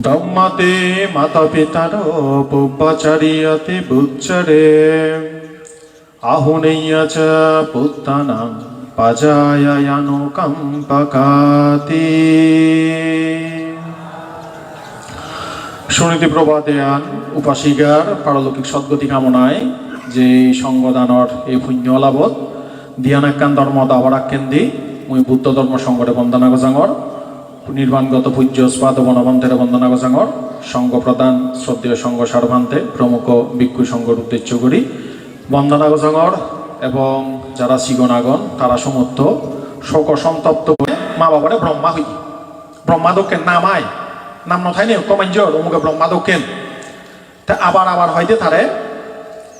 ব্রহ্মাতে মাতা পিতার পূর্বাচারিয়াতে বুচ্চরে আহুনেয়্য চ পুত্তানাং পাজায়ানো কম্পকাতি। সুনীতি প্রবাদেয়ান উপাসিকার পারলৌকিক সদ্গতি কামনায় যে সংগদানৰ এই পুণ্য লাভত দিয়ানাক্যান ধৰ্ম দাৱাৰাক্যেন দি মই বুদ্ধ ধৰ্ম সংগঠে বন্দনা গজাঙৰ নির্বাণগত পূজ্য স্বাদ বনবন্তের বন্দনা গজাঙর সংঘ প্রধান শ্রদ্ধেয় সংঘ সারভান্তে প্রমুখ ভিক্ষু সংঘর উদ্দেশ্য করি। বন্দনা গজাঙর এবং যারা সিগনাগন তারা সমর্থ শোক সন্তপ্ত মা বাবারে ব্রহ্মা হই। ব্রহ্মা দক্ষেন নামায়। নাম নথায় নে কমাঞ্জর অমুকে ব্রহ্মা দক্ষেন। তা আবার আবার হয়তো তারে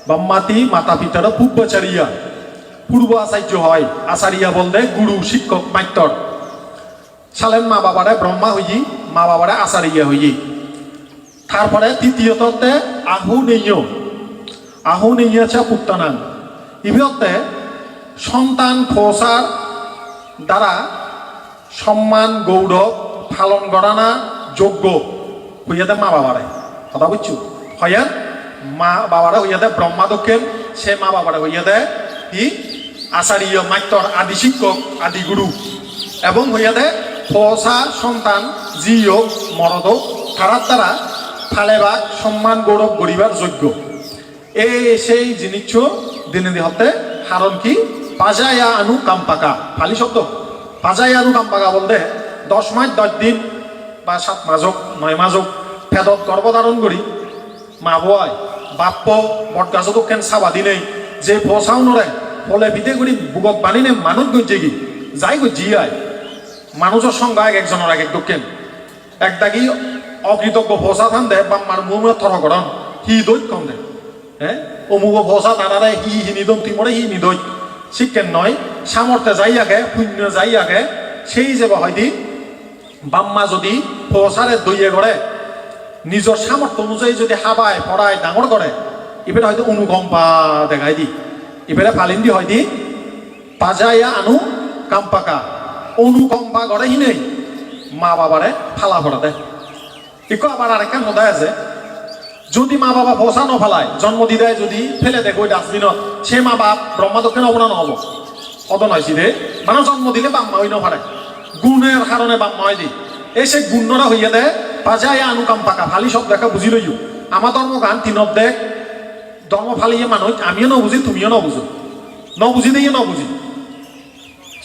ব্রহ্মাতি মাতা পিতার পূর্বাচারিয়া। পূর্ব আচার্য হয়, আচারিয়া বলতে গুরু, শিক্ষক মাত্তর সালেন মা বাবারে ব্রহ্মা হইয়ি মা বাবারে আচারিয়া হইয়ি তারপরে তৃতীয়ততে আহু নেইয় আহু নেইয়াছে পুত্তানান ইভিয়তে সন্তান খোসার দ্বারা সম্মান গৌরব পালন করানা যোগ্য হইয়াতে মা বাবারে কথা বুঝছ হইয়া মা বাবারে হইয়াতে ব্রহ্মা দক্ষিণ সে মা বাবারে হইয়াতে কি আচার্য মাত্তর আদি শিক্ষক, আদি গুরু এবং হইয়াতে ফসা সন্তান যি হোক মরদ হোক তারার দ্বারা ফালেবাগ সম্মান, গৌরব, গরিবার যোগ্য। এই সেই জিনিস দিনে দিহতে, হারণ কি? পাজায়া আনু কাম্পাকা। ফালি শব্দ? পাজায়া আনু কাম্পাকা বলতে, দশ মাস, দশ দিন বা সাত মাস হোক নয় মাস হোক ফেদত গর্ভধারণ করি। মা বয় বাপ্প, বটগাছত কেন চাবা দিনেই যে ফসাও নরে ফলে পিঠে করি বুগত বানিনে মানুষ গজ্জে কি? যাই গজ্জি আয় মানুষের সঙ্গে এক একজনের এক এক দক্ষিণ। এক দাগি অকৃতজ্ঞ ভোসা থান দে বা মার মুহ থর করন হি দৈত কম দে হ্যাঁ অমুক ভোসা তারারে হি হি নিদম তিমরে হি নিদৈত। শিক্ষেন নয় সামর্থ্যে যাই আগে, শূন্য যাই আগে। সেই যে হয়দি বাম্মা যদি ভোসারে দইয়ে করে নিজের সামর্থ্য অনুযায়ী যদি হাবায় পড়ায় ডাঙর করে এবারে হয়তো অনুকম্পা দেখাই দি এবারে ফালিন দি হয় দি পাজাইয়া আনু কাম্পাকা অনুকম্পা করে হি নেই। মা বাবারে ফালা ভরা দেয় ইকো আবার আরেকটা মদায় আছে। যদি মা বাবা বসা নফেলায়, জন্ম দি দেয় যদি, ফেলে দেখো ওই ডাস্টবিনত সে মা বাপ ব্রহ্মা দক্ষিণ হব না নহব। অত নয় সিধে মানে জন্ম দিলে বাম্মা হই নফারে গুণের কারণে বাম্মা হয় দি। এই সে গুণরা হইয়া দে। পাজায় অনুকম্পাকা ফালি সব দেখা বুঝি লইও। আমার ধর্ম গান তিনত দেখ ধর্ম ফালিয়ে মানুষ আমিও নবুঝি তুমিও নবুঝো নবুঝি দিয়ে নবুঝি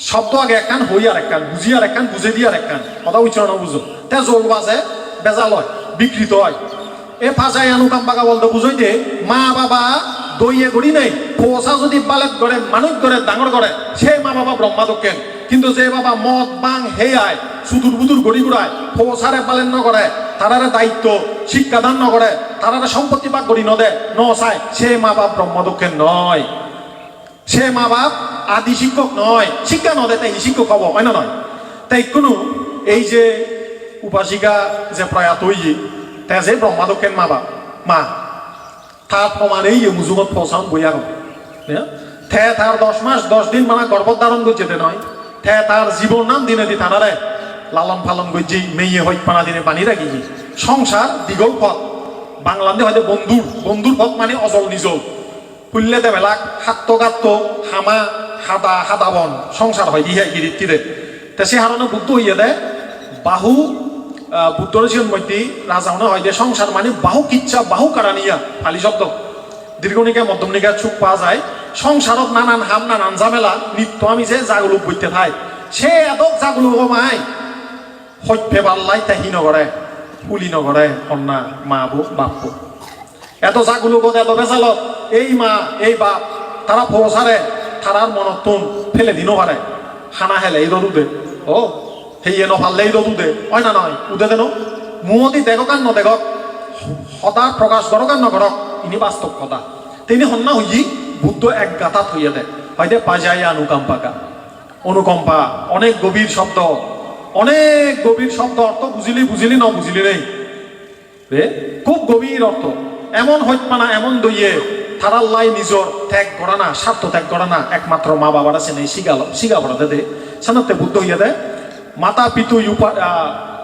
শব্দ আগে একখান হই আর একখান বুঝি আর একখান বুঝে দিয়ে আর একখান কথা উচ্চারণ বুঝো তে জোর বাজে, বেজাল হয়, বিকৃত হয়। এ ফাঁসাই আনু কাম্পাকা বলতে বুঝই দে। মা বাবা দইয়ে গড়ি নেই। পোষা যদি বালেত করে মানুষ করে ডাঙর করে সে মা বাবা ব্রহ্মা দক্ষেন কিন্তু যে বাবা মদ বাং হে আয় সুদূর বুদুর গড়ি গুড়ায় পোষারে পালন নকরে তারারে দায়িত্ব শিক্ষাদান নকরে তারারে সম্পত্তি বাক গড়ি নদে ন চায় সে মা বাপ ব্রহ্মা দক্ষেন নয়? সে মা বাপ আদি শিক্ষক নয়। শিক্ষা নদে তাই শিক্ষক হব হয় না নয়? তাই কোনো এই যে উপাসিকা যে প্রয়াত হইয়ে তে যে ব্রহ্মাদকেন মা বাপ মা তার প্রমাণে এই মুজুমত পৌঁছান বইয়া গো থে তার দশ মাস, দশ দিন মানে গর্ভধারণ করছে নয় থে তার জীবন নাম দিনে দি থানারে লালন পালন করছি মেয়ে হইত পানা দিনে পানি রাখি সংসার দীঘল পথ। বাংলাদেশে হয়তো বন্ধুর বন্ধুর পথ মানে অজল নিজল। পুল্লে দেবেলাক হাত্ত গাত্ত হামা হাদা হাদা বন, সংসার হয়, ইহা গিরিত্তিরে তে সে হারণে বুদ্ধ হইয়া দে, বাহু বুদ্ধর জীবন মধ্যে রাজাউনে হয় দে সংসার মানে বাহু কিচ্ছা, বাহু কারানিয়া ফালি শব্দ। দীর্ঘনিকা মধ্যমনিকা চুপ পাওয়া যায়। সংসারত নানান হাম নানান ঝামেলা, নিত্য আমি যে জাগুলো বইতে থাই সে এদক জাগুলো কমায় সভ্যে পাল্লাই তাহি নগৰে পুলি নগৰে, কন্যা, মা বউ বাপ বউ এত জাগুলো গত এত বেচালত এই মা, এই বাপ তারা পৌঁছারে তারার মনত তুন, ফেলে দিনও পারে খানা হেলে এই রদু দে ও সেই ন ফাললে এই রদু দে হয় না নয় উদে দেন মুহতি দেখক আর নদেখক সদা প্রকাশ করক আর নকরক ইনি বাস্তব কথা। তিনি সন্না হইজি বুদ্ধ এক গাঁতাত হইয়া দে। হয়তো পাজাই অনুকম্পাকা। অনুকম্পা, অনেক গভীর শব্দ। অনেক গভীর শব্দ অর্থ বুঝিলি বুঝিলি ন বুঝিলি নেই। খুব গভীর অর্থ এমন হইতমানা এমন দইয়ে। থারাল্লাই নিজর ত্যাগ করা না, স্বার্থ ত্যাগ করা না, একমাত্র মা বাবার আছে নেই শিগাল শিগা পড়াতে দে সানাতে বুদ্ধ হইয়া দে। মাতা পিতু ইউপা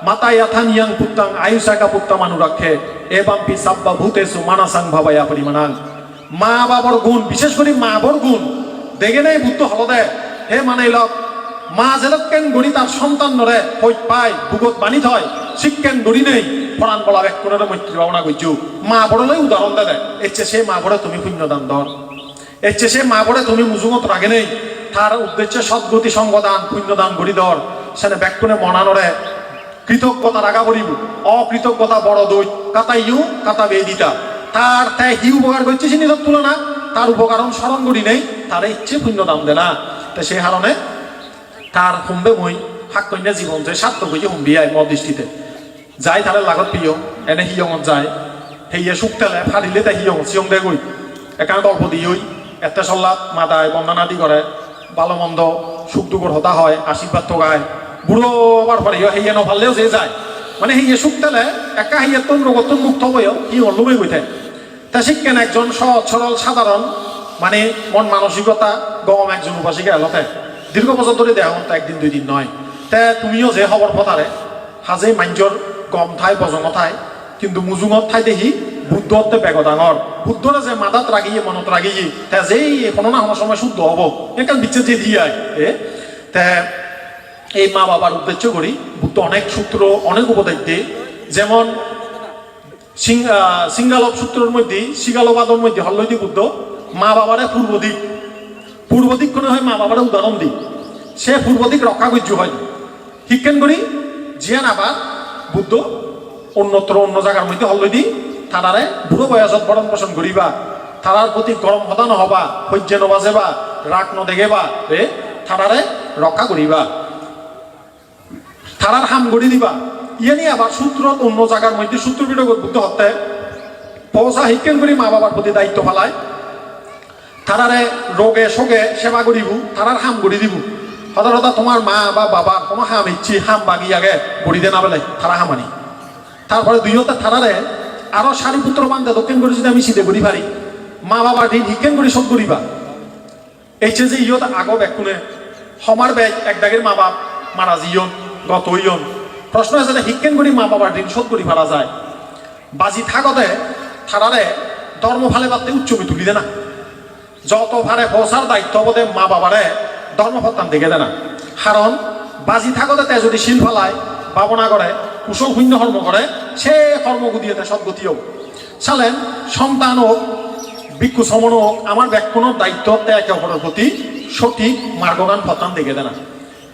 মাতাই আথান ইয়াং পুত্তাং আয়ুষাকা পুত্তা মানু রাখে। এবাম্পি সাব্বা ভূতেসু মানাসাং ভাবায়া পরিমাণাং মা বাবার গুণ, বিশেষ করে মা বাবার গুণ, দেখে নেই বুদ্ধ হল হলদে হে মানে লক মা যেলকেন গড়ি তার সন্তান নরে হই পায় বুগত বানি থয়। শিক্ষেন গড়ি নেই। পরাণ বলা এক কোনের মৈত্রী ভাবনা করছু মা বড়লৈ উদাহরণ দে এচ্ছে সে মা বড়ে তুমি পুণ্যদান দর এচ্ছে সে মা বড়ে তুমি মুজুমত রাগে নেই। তার উদ্দেশ্যে সদ্গতি সঙ্গদান পুণ্যদান গড়ি দর সেনে ব্যাকুনে মনানরে কৃতজ্ঞতা রাগা করিব অকৃতজ্ঞতা বড় দই কাতা ইউ কাতা বেদিতা। তার তাই হি উপকার করছে সে নিজের তুলনা? তার উপকারণ স্মরণ করি নেই। তার ইচ্ছে পুণ্য দাম দে না তো সেই কারণে তার হুমবে মই হাক কন্যা জীবন যে সার্থক হয়েছে হুমবি আয় মদ দৃষ্টিতে। যাই তারে লাগত প্রিয় এনে হিয়ঙত যায় সুখ তেলে ফারিলে তাই হিয়ং চিয়ং দে গই একান্ত অল্প দি হই এতে চল্লাত মাদায় বন্দনাদি করে ভালো মন্দ সুখ দুঃখর হতা হয় আশীর্বাদ তো গায় বুড়ো হবার পরে হেইয়ে নফাললেও যে যায়। মানে হেইয়ে সুখ তেলে একা হেইয়ে তোন রোগতন মুক্ত হয়েও হি হল্লুমে গই থাকে। তা শিক্ষেন একজন সহজ সরল সাধারণ মানে মন মানসিকতা গম একজন উপাসিকা এলতে। দীর্ঘ বছর ধরে তা একদিন দুই দিন নয় তে তুমিও যে খবর পথারে হাজে মাঞ্জর গম ঠাই বজং ঠাই, কিন্তু মুজুঙত ঠাই দেখি বুদ্ধতে বেগ ডাঙর বুদ্ধরে যে মাদাত রাগিয়ে মনত রাগিয়ে তে যেই কোনো না সময় শুদ্ধ হব। এখান বিচ্ছে যে দিয়ে এ, তে এই মা বাবার উদ্দেশ্য করি বুদ্ধ অনেক সূত্র অনেক উপদেশ দিয়ে। যেমন সিঙ্গালব সূত্রের মধ্যে সিঙ্গালবাদর মধ্যে হল্লৈদি বুদ্ধ মা বাবারে পূর্ব দিক পূর্ব দিক কোনো হয়? মা বাবারে উদাহরণ দিক সে পূর্ব দিক রক্ষা করছ হয়। শিক্ষণ করি জিয়ান আবার বুদ্ধ, অন্যত্র অন্য জায়গার মধ্যে হল্লৈদি তারারে বুড়ো বয়সত বরণ পোষণ করিবা তারার প্রতি গরম হতা নহবা, সহ্য নবাজেবা রাগ নদেগেবা রে তারারে রক্ষা করিবা তারার হাম গড়ি দিবা। ইয়ে নিয়ে আবার সূত্র অন্য জায়গার মধ্যে সূত্র বিরোধ বুদ্ধ হত্যে পয়সা শিক্ষণ করি মা বাবার প্রতি দায়িত্ব ফালায় তারারে রোগে শোগে সেবা করিব তারার হাম গড়ি দিব। সাধারণত তোমার মা বা বাবা কোনো হাম ইচ্ছি হাম বাগি আগে গড়ি দে না বেলে তারা হামানি তারপরে দুইহতে থানারে আরও শাড়ি পুত্র বান্ধে দক্ষিণ করে যদি আমি সিধে করি পারি মা বাবার ঋণ হিকেন করে শোধ করিবা এই যে ইয়ত আগব একুনে সমার বেগ এক দাগের মা বাপ, মারা জিয়ন, গত ইয়ন প্রশ্ন আছে যে হিকেন করি মা বাবার ঋণ শোধ করি পারা যায়। বাজি থাকতে থানারে ধর্ম ফালে বাদতে উচ্চমি তুলি দে না। যত ভারে পৌঁছার দায়িত্ব বোধে মা বাবারে ধর্মপত্তান দেখে দেয় না কারণ বাজি থাকতে যদি শিল ফেলায় ভাবনা করে কুশল শূন্য কর্ম করে সে কর্ম কর্মগুদিয়ে তে সদ্গতিও চালেন সন্তান হোক ভিক্ষু সমন হোক আমার ব্যাকুণর দায়িত্ব একে অপরের প্রতি সঠিক মার্গগান পত্তান দেখে দেয় না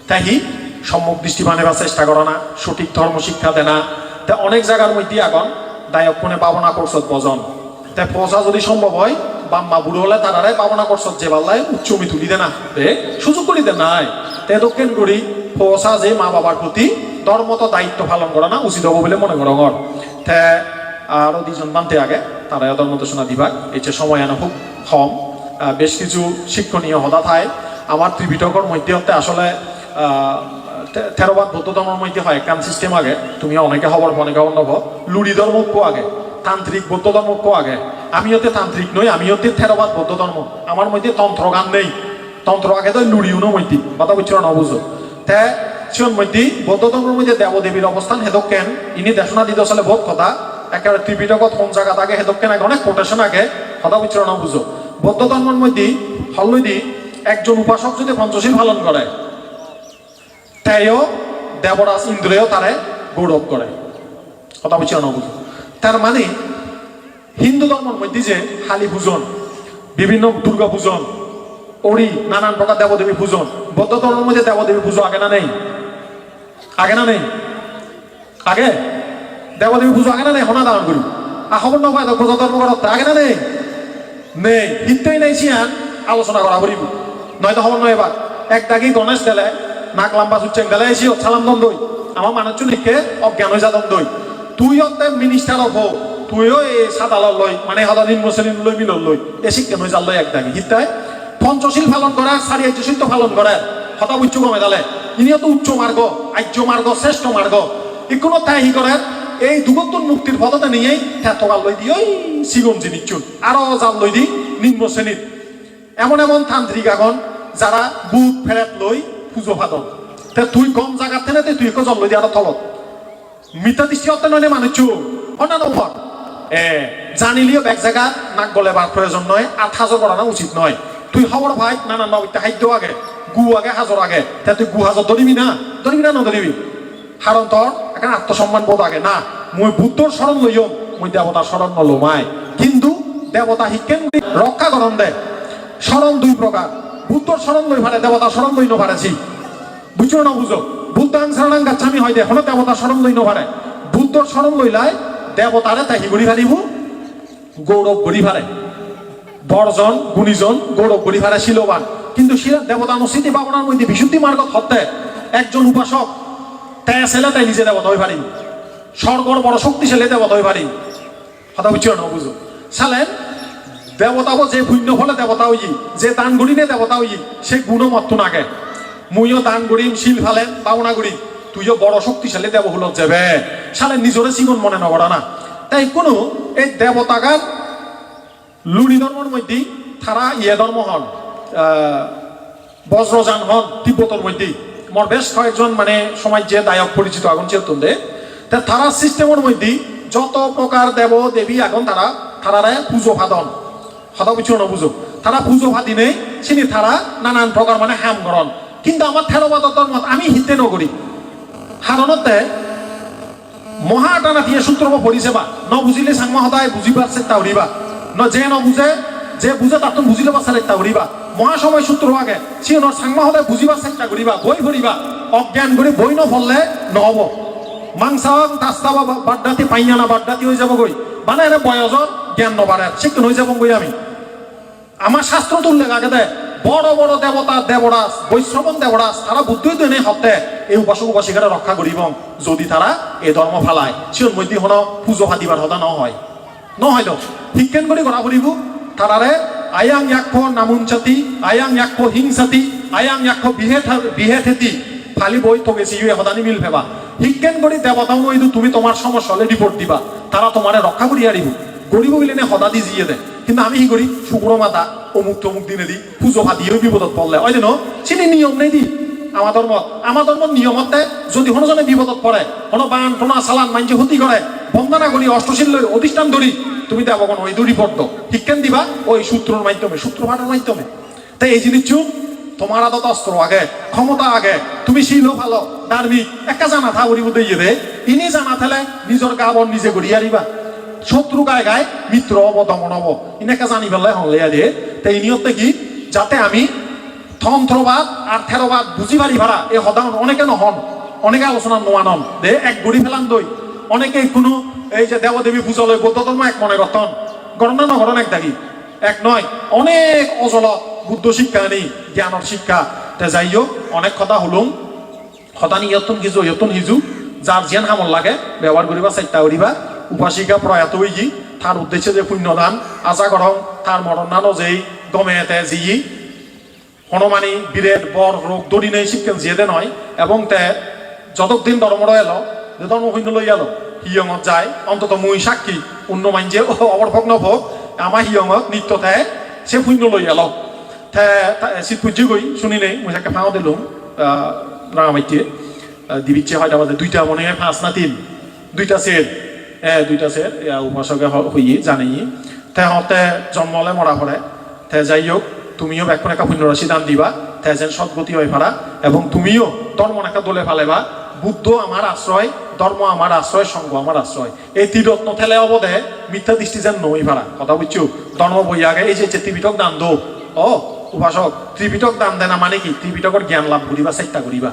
তাই সম্মুখ দৃষ্টি বানাবার চেষ্টা করে না, সঠিক ধর্ম শিক্ষা দেয় না তে অনেক জায়গার মধ্যে এখন দায়ক কোনে পাবনা করছত বজন। তাই পচা যদি সম্ভব হয় বাম্মা বুড়ো হলে তারারে পাবনা করছত যে পাল্লায় উচ্চমি তুলি দে না সুযোগ করি দে নাই। তে দক্ষিণ করি পচা যে মা বাবার প্রতি ধর্মত দায়িত্ব পালন করা না উচিত হব বলে মনে করো ঘর তে আরও দুজন বানতে আগে তারা ধর্মত শোনা দিবা এই যে সময় আনা খুব কম। বেশ কিছু শিক্ষণীয় হদা থায় আমার ত্রিপিটকর মধ্যে হতে আসলে থেরবাদ বৌদ্ধ ধর্মের মধ্যে হয় কান সিস্টেম আগে। তুমি অনেকে খবর অনেকে অন্যব। লুড়ি ধর্ম আগে। তান্ত্রিক বৌদ্ধ ধর্ম আগে। আমি হতে তান্ত্রিক নই, আমি হতে থেরবাদ বৌদ্ধ ধর্ম। আমার মধ্যে তন্ত্র গান নেই। তন্ত্র আগে তো লুড়িও না মধ্যে কথা বুঝছ না বুঝো তে সিওন মধ্যে বৌদ্ধ ধর্মের মধ্যে দেবদেবীর অবস্থান হেদক কেন ইনি দেশনা দিতে আসলে বহুত কথা। একেবারে ত্রিপিটকত কোন জায়গা থাকে হেদক কেন আগে, অনেক কোটেশন আগে কথা বুঝছ না বুঝো বৌদ্ধ ধর্মের মধ্যে হল্লদি একজন উপাসক যদি পঞ্চশীল পালন করে তেও দেবরাজ ইন্দ্রও তারে গৌরব করে কথা বুঝছি না বুঝো তার মানে হিন্দু ধর্মের মধ্যে যে হালি পূজন বিভিন্ন দুর্গা পূজন ওড়ি নানান প্রকার দেবদেবী পূজন বৌদ্ধ ধর্মের মধ্যে দেবদেবী পুজো আগে না নেই? আগে না নেই? আগে? দেবদেবী পুজো আগে না নেই? হনা দান করি খবর নয় বৌদ্ধ ধর্ম আগে না নেই? নেই। হিত্যই নেই সিয়ান আলোচনা করা করিব নয়তো খবর নয় এবার এক দাগি গণেশ দেলে, নাক লাম্বা সুচ্ছেন দেলে এসি সালাম দন দই আমার মানুষ লিখে অজ্ঞান হয়ে যাদন দই তুই হতে মিনিস্টার অফ তুইও এই সাদাল লই মানে নিম্ন শ্রেণির লই, মিলন লই। এ শিক্ষা হয়ে যাল এক দাগি হিতাই পঞ্চশীল পালন করা সারি আর্যশীল পালন করে, হতা উচ্চ কমে দালে। ইনিও তো উচ্চ মার্গ, আর্য মার্গ, শ্রেষ্ঠ মার্গ। ইকোনো তাই হি করে এই দুগত্তর মুক্তির পদতে নিয়েই থেতকাল লই দিয়ে সিগম জিনিসচুন আরও জাল লই দি নিম্ন শ্রেণির। এমন এমন তান্ত্রিক আগন, যারা বুট ফেরত লই পুজো ফাদন তে তুই কম জায়গা থেনে তুই একো জল লই দি আর তলত। মিতা দৃষ্টি অত্যন্ত মানুষ অন্যান্য এ জানিলিও এক জায়গা নাক গলে বার প্রয়োজন নয় আর হাজর করানো উচিত নয়। তুই খবর ভাই, না না নবিতা খাদ্য আগে, গু আগে হাজর আগে। তা তুই গু হাজর ধরিবি না? ধরিবি না নধরিবি কারণ তোর এখানে আত্মসম্মান বোধ আগে, না? মই বুদ্ধর স্মরণ লইও মই দেবতার স্মরণ নলমাই কিন্তু দেবতা শিক্ষেন রক্ষা করণ দে। স্মরণ দুই প্রকার বুদ্ধর স্মরণ লই পারে দেবতার স্মরণ লই নপারেছি বুঝছ না বুঝো বুদ্ধাং শরণাং গাচ্ছামি হয় দেখো দেবতা স্মরণ লই নপারে বুদ্ধর স্মরণ লইলাই দেবতারে তাহি গড়ি ফারিব গৌরব গড়ি ফারে বড়জন গুণীজন গৌরব গড়ি ফারে শিলবান। কিন্তু দেবতা নসিতি বাবনার মধ্যে বিশুদ্ধি মার্গ হত্যে একজন উপাসক তাই ছেলে তাই নিজে দেবতা হয়ে পারিনি স্বর্গর বড় শক্তিশালী দেবতা হয়ে পারিনি কথা বুঝছ না বুঝো সালেন দেবতাবো যে পুণ্য ফলে দেবতা হই যে দান গড়িনে দেবতা হই সে গুণমত্ত নাগে। মুইও দান গড়িম শিল ফালেন পাওনা গড়ি তুইও বড় শক্তিশালী দেব হল যাবে। সালে নিজরে সিগুন মনে নগরা না। তাই কোনো এই দেবতাগার লুনি ধর্মের মধ্যে তারা ইয়ে ধর্ম হন বজ্রযান হন, তিব্বতর মধ্যে। মোর বেশ কয়েকজন মানে সমাজ যে দায়ক পরিচিত আগুন চেতন দে। তা তারা সিস্টেমের মধ্যে যত প্রকার দেব দেবী এখন তারা তারারে পুজো ভাদন হতা বুঝছ না বুঝো তারা পুজো ভাদি নেই চিনি তারা নানান প্রকার মানে হাম করন কিন্তু আমার থেরবাদ ধর্ম আমি হিতে নগরী। সাধারণতে মহা টানা দিয়ে সূত্র পড়িছে বা। ন বুঝিলে সাংমা সদায় বুঝিবার চেষ্টা করিবা ন যে ন বুঝে যে বুঝে তার তো বুঝিলে বা চেষ্টা করিবা মহা সময় সূত্র আগে ন সাংমা সদায় বুঝিবার চেষ্টা করিবা বই ভরিবা অজ্ঞান বই ন ফললে নহব। মাংসাওয়াং তাস্তা বা বাড্ডাতি পাইয়ানা বাড্ডাতি হয়ে যাব গই মানে এনে জ্ঞান নবাড়ে শিক্ষণ হয়ে যাব গই আমি। আমার শাস্ত্র তো উল্লেখ আগে দেয় বড় বড় দেবতা, দেবরাজ বৈশ্রবণ দেবরাজ, তারা বুদ্ধই তো নেই হতে এই উপাসক উপাসিকারা রক্ষা করিব যদি তারা এই ধর্ম ফালায় সিওর মধ্যে হন, পুজো ফাদিবার হতা নহয়। নহয় তো শিক্ষণ করে করা করিব তারারে আয়াং ইয়াক্ষ নামুঞ্চাতি আয়াং ইয়াক্ষ হিংসাতি আয়াং ইয়াক্ষ বিহে বিহে থেতি ফালি বই তো গেছি ইয়ে হদানি মিল ফেবা শিক্ষণ করে দেবতাও নইদু তুমি তোমার সমস্যা রিপোর্ট দিবা। তারা তোমারে রক্ষা করিয়া দিব গরিব নে সদা দি জিয়ে দেয় কিন্তু আমি কি করি? শুক্র মাতা অমুক তমুক দিনে দি, পুজো ভাদিও বিপদত পড়লে। ওই যেন চিনি নিয়ম নেই দি। আমার ধর্ম আমার ধর্ম নিয়মতে যদি কোনো জনে বিপদত পড়ে কোনো বান, টোনা চালান মাঞ্জি ক্ষতি করে বন্দনা করি অষ্টশীল অধিষ্ঠান ধরি তুমি দেব কোনো ওই দূরি পড়তো শিক্ষান দিবা, ওই সূত্রর মাধ্যমে সূত্র পাঠের মাধ্যমে। তাই এই জিনিস তোমার আদত অস্ত্র আগে, ক্ষমতা আগে। তুমি শিল ভালো দার্মিক একা জানা থা উড়ি বুঝে ইয়ে দে। ইনি জানা থালে নিজের গা বন নিজে গড়িয়ে আরিবা শত্রু গায়ে গায়ে মিত্র হব, দমন হব। ইনাকে জানি পেলাই হলে দিয়ে। তাই নিয়তে কি, যাতে আমি তন্ত্রবাদ আর থেরবাদ বুঝি পারি ভাড়া এই সদান অনেকে নহন, অনেকে আলোচনা নোয়ানন দে, এক গুড়ি ফেলান দই অনেকে কোনো এই যে দেবদেবী পূজা লয় বৌদ্ধ ধর্ম এক মনে গঠন গণনা নগরণ এক দাগি। এক নয়, অনেক অজল বুদ্ধ শিক্ষা নেই জ্ঞানের শিক্ষা। তে যাই হোক অনেক কথা হলুম। সদানি ইয়তন সিজু ইয়তন সিজু। যার যেন হামল লাগে ব্যবহার করিবা চেষ্টা করিবা উপাসিকা প্রয়াত হই গি তার উদ্দেশ্যে যে পুণ্যদান আশা করং, তার মরণানো যেই গমে এতে জি হনুমানী বিরেট বর রোগ দড়ি নেই শিক্ষণ জিয়েদে নয়, এবং তে যতদিন ধর্মর এলো, যে ধর্ম শূন্য লই এলো, হিয়ঙত যায়। অন্তত মুই সাক্ষী অন্য মাইনজে অবরভগ্ন ভোগ আমার হিয়ঙত নিত্য তে সে শূন্য লই এলো। তে শীত পুজি গই শুনি নেই মুই সাকে ফাঁও দিলুম রাঙামাইতে দিবিচ্ছে হয় আমাদের দুইটা মনে হয়, পাঁচ না তিন, দুইটা এ দুইটা সের উপাসকে হইয়ে জানেই তে হতে জন্মলে মরা পড়ে তে যাই হোক, তুমিও এখন একটা পুণ্য রাশি দান দিবা। তে যেন সদ্গতি হয়ে ফারা এবং তুমিও ধর্ম একটা দলে ফালেবা। বুদ্ধ আমার আশ্রয় ধর্ম আমার আশ্রয় সঙ্গ আমার আশ্রয় এই তীরত্ন ঠেলে অবদে মিথ্যা দৃষ্টি যেন নই ফারা কথা বুঝছ ধর্ম বই আগে, এই যে যে ত্রিপিটক দান দো। ও উপাসক ত্রিপিটক দান দেনা মানে কি? ত্রিপিটকর জ্ঞান লাভ করিবা চেষ্টা করিবা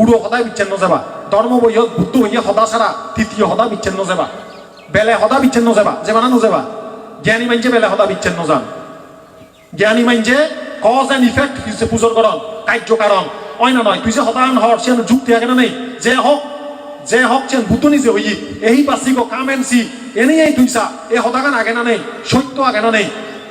উড়ো সদায় বিচ্ছিন্ন যাবা। ধর্ম বইয়ত বুদ্ধ হইয়া সদা ছাড়া তৃতীয় সদা বিচ্ছিন্ন যাবা। বেলে সদা বিচ্ছিন্ন যাবা, যে মানা নযাবা। জ্ঞানী মানছে বেলে সদা বিচ্ছিন্ন যান। জ্ঞানী মানছে কজ এন্ড ইফেক্ট হিসেবে পুজোর করণ কার্য কারণ অয় না নয় তুই যে হতায়ন হর সে যুক্তি আগে না নেই? যে হক যে হক চেন ভূত নিজে হই এই পাসি গো কাম এন সি এনেই এই তুইসা এই হতাগান আগে না নেই, সত্য আগে না নেই।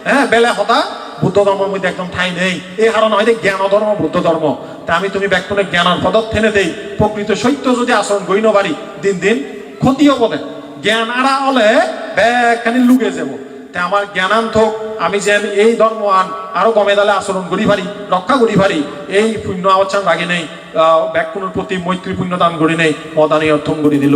হ্যাঁ বেলে হতা বুদ্ধ ধর্মের মধ্যে একদম ঠাই নেই। এই হারণ হয় যে জ্ঞান ধর্ম বুদ্ধ ধর্ম তা আমি তুমি ব্যক্তনে জ্ঞানের পদত ঠেনে দেই। প্রকৃত সত্য যদি আচরণ গই নবারি দিন দিন ক্ষতি হব দে। জ্ঞান আড়া হলে ব্যাগখানি লুকে যাব। তে আমার জ্ঞানান্ত আমি যেন এই ধর্ম আন আরও গমে দালে আচরণ করি পারি রক্ষা করি পারি এই পুণ্য আবচ্ছান রাগে নেই ব্যাকুণের প্রতি মৈত্রী পুণ্য দান করি নেই, মদানি অর্থম করি দিল।